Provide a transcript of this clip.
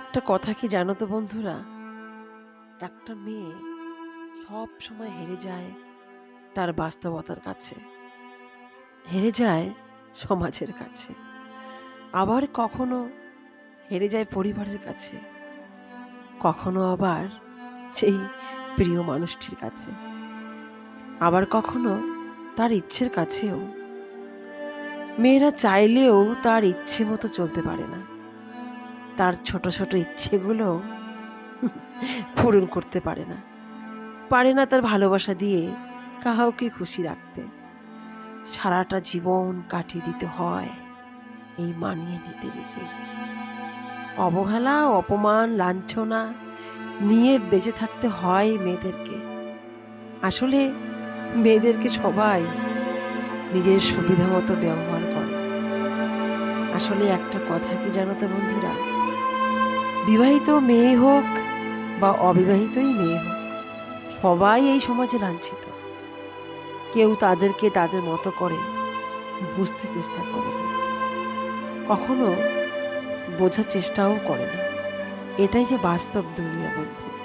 একটা কথা কি জানো তো বন্ধুরা? একটা মেয়ে সব সময় হেরে যায় তার বাস্তবতার কাছে। হেরে যায় সমাজের কাছে। আবার কখনো হেরে যায় পরিবারের কাছে। কখনো আবার সেই প্রিয় মানুষটির কাছে। আবার কখনো তার ইচ্ছের কাছেও। মেয়েরা চাইলেও তার ইচ্ছে মতো চলতে পারে না। তার ছোট ছোট ইচ্ছেগুলো পূরণ করতে পারে না। পারে না তার ভালোবাসা দিয়ে কাউকে খুশি রাখতে। সারাটা জীবন কাটিয়ে দিতে হয়, এই মানিয়ে নিতে নিতে। অবহেলা, অপমান, লাঞ্ছনা নিয়ে বেঁচে থাকতে হয় মেয়েদেরকে। আসলে মেয়েদেরকে সবাই নিজের সুবিধা মতো ব্যবহার করে। আসলে একটা কথা কি জানো তো বন্ধুরা? বিবাহিত মেয়ে হোক বা অবিবাহিতই মেয়ে হোক, সবাই এই সমাজে লাঞ্ছিত। কেউ তাদেরকে তাদের মতো করে বুঝতে চেষ্টা করে কখনো বোঝার চেষ্টাও করে না। এটাই যে বাস্তব দুনিয়া বন্ধু।